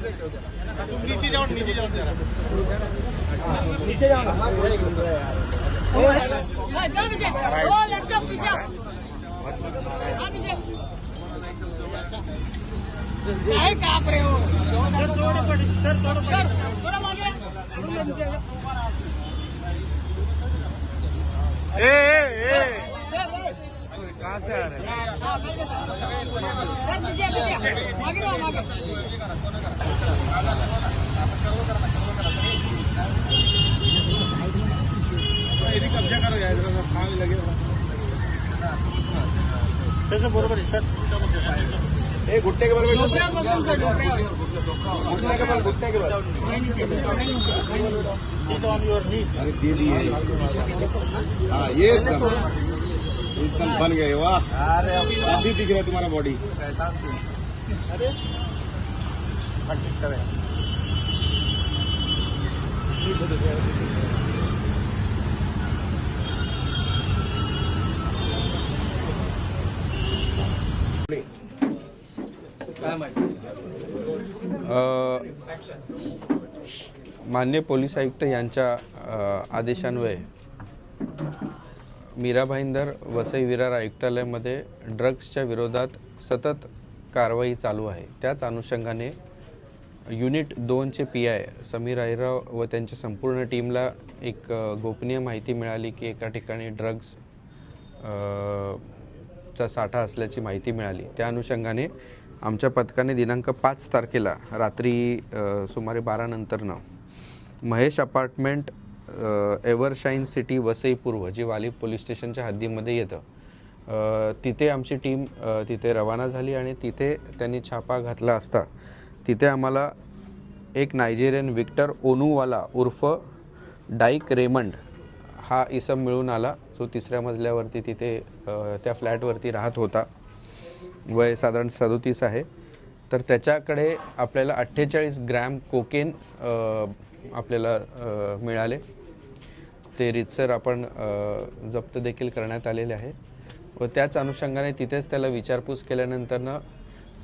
नीचे जाओ नीचे जाओ जरा चल पीछे ओ लड़का हो सर थोड़ा मागे थोड़ा नीचे आओ। ए ए ए सर, कहाँ से आ रहे हैं हाँ, सर। कब्जा करो यार खाने लगे सर बरोबर आहे सर. ए घुटने के डोकऱ्यावर घुटने के घुटने के सीट ऑन नी अरे दे दिए हाँ ये एकदम बन गए वाह। अरे अभी दिख रहा है तुम्हारा बॉडी अरे। मान्य पोलीस आयुक्त यांच्या आदेशान्वये मीरा भाईंदर वसई विरार आयुक्तालयामध्ये ड्रग्सच्या विरोधात सतत कारवाई चालू आहे. त्याच अनुषंगाने युनिट दोनचे पी आय समीर आहिराव व त्यांच्या संपूर्ण टीमला एक गोपनीय माहिती मिळाली की एका ठिकाणी ड्रग्स चा साठा असल्याची माहिती मिळाली. त्या अनुषंगाने आमच्या पथकाने दिनांक पाच तारखेला रात्री सुमारे बारानंतरनं Mahesh apartment Evershine city Vasai पूर्व जी वाली पोलीस स्टेशनच्या हद्दीमध्ये येतं. तिथे आमची टीम तिथे रवाना झाली आणि तिथे त्यांनी छापा घातला असता. तिथे आम्हाला एक नायजेरियन विक्टर ओनूवाला उर्फ डाईक रेमंड हा इसम मिळून आला जो तिसऱ्या मजल्यावरती तिथे त्या फ्लॅटवरती राहत होता. वय साधारण सदोतीस आहे. तर त्याच्याकडे आपल्याला अठ्ठेचाळीस ग्रॅम कोकेन आपल्याला मिळाले. ते रितसर आपण जप्त देखील करण्यात आलेले आहे. व त्याच अनुषंगाने तिथेच त्याला विचारपूस केल्यानंतरनं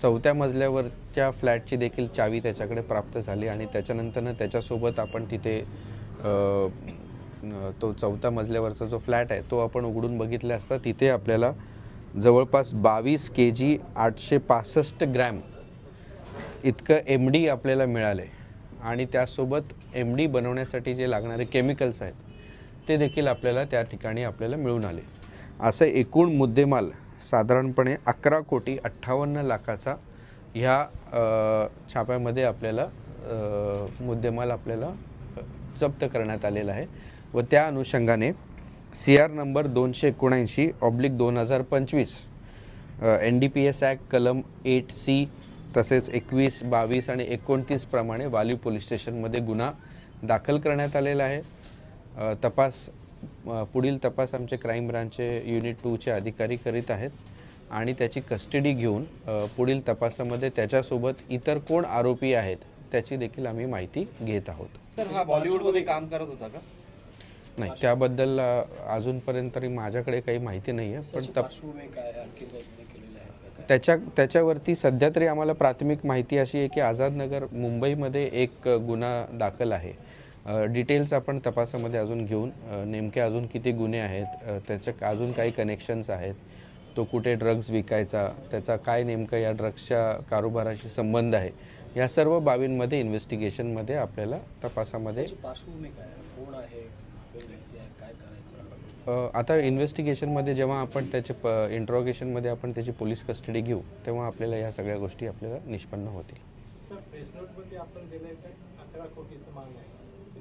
चौथ्या मजल्यावरच्या फ्लॅटची देखील चावी त्याच्याकडे प्राप्त झाली आणि त्याच्यानंतरनं त्याच्यासोबत आपण तिथे तो चौथ्या मजल्यावरचा जो फ्लॅट आहे तो आपण उघडून बघितला असता तिथे आपल्याला जवळपास बावीस के जी आठशे पासष्ट ग्रॅम इतकं एम डी आपल्याला मिळाले. आणि त्यासोबत एम डी बनवण्यासाठी जे लागणारे केमिकल्स आहेत ते देखील आपल्याला त्या ठिकाणी आपल्याला मिळून आले. असं एकूण मुद्देमाल साधारणपणे अकरा कोटी अठ्ठावन्न लाखाचा ह्या छाप्यामध्ये आपल्याला मुद्देमाल आपल्याला जप्त करण्यात आलेला आहे व त्या अनुषंगाने सी आर नंबर दोनशे एकोणऐंशी ऑब्लिक दोन हजार पंचवीस N D P S act कलम एट सी तसेच एकवीस बावीस आणि एकोणतीसप्रमाणे वाली पोलीस स्टेशनमध्ये गुन्हा दाखल करण्यात आलेला आहे. तपास पुढील तपास आमचे क्राईम ब्रांचचे युनिट टूचे अधिकारी करीत आहेत आणि त्याची कस्टडी घेऊन पुढील तपासामध्ये त्याच्यासोबत इतर कोण आरोपी आहेत त्याची देखील आम्ही माहिती घेत आहोत. सर हा बॉलिवूडमध्ये काम करत होता का? नाही त्याबद्दल अजूनपर्यंत तरी माझ्याकडे काही माहिती नाही आहे पण तप त्याच्या त्याच्यावरती सध्या तरी आम्हाला प्राथमिक माहिती अशी आहे की आझादनगर मुंबईमध्ये एक गुन्हा दाखल आहे. डिटेल्स आपण तपासामध्ये अजून घेऊन नेमके अजून किती गुन्हे आहेत त्याचे अजून काही कनेक्शन्स आहेत तो कुठे ड्रग्ज विकायचा त्याचा काय नेमकं या ड्रग्सच्या कारोबाराशी संबंध आहे या सर्व बाबींमध्ये इन्व्हेस्टिगेशनमध्ये आपल्याला तपासामध्ये आता इन्व्हेस्टिगेशनमध्ये जेव्हा आपण त्याचे प इंट्रॉगेशनमध्ये आपण त्याची पोलीस कस्टडी घेऊ तेव्हा आपल्याला या सगळ्या गोष्टी आपल्याला निष्पन्न होतील. सर प्रेस नोटमध्ये आपण अकरा कोटीचं आहे.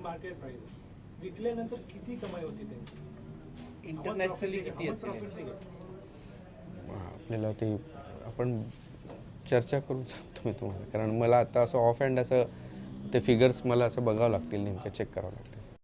मार्केट प्राइस आहे विकल्यानंतर किती कमाई होती त्यांची? इंटरनॅशनली किती आपल्याला ते आपण चर्चा करून सांगतो मी तुम्हाला. कारण मला आता असं ऑफ हँड असं ते फिगर्स मला असं बघावं लागतील नेमकं चेक करावं लागतील.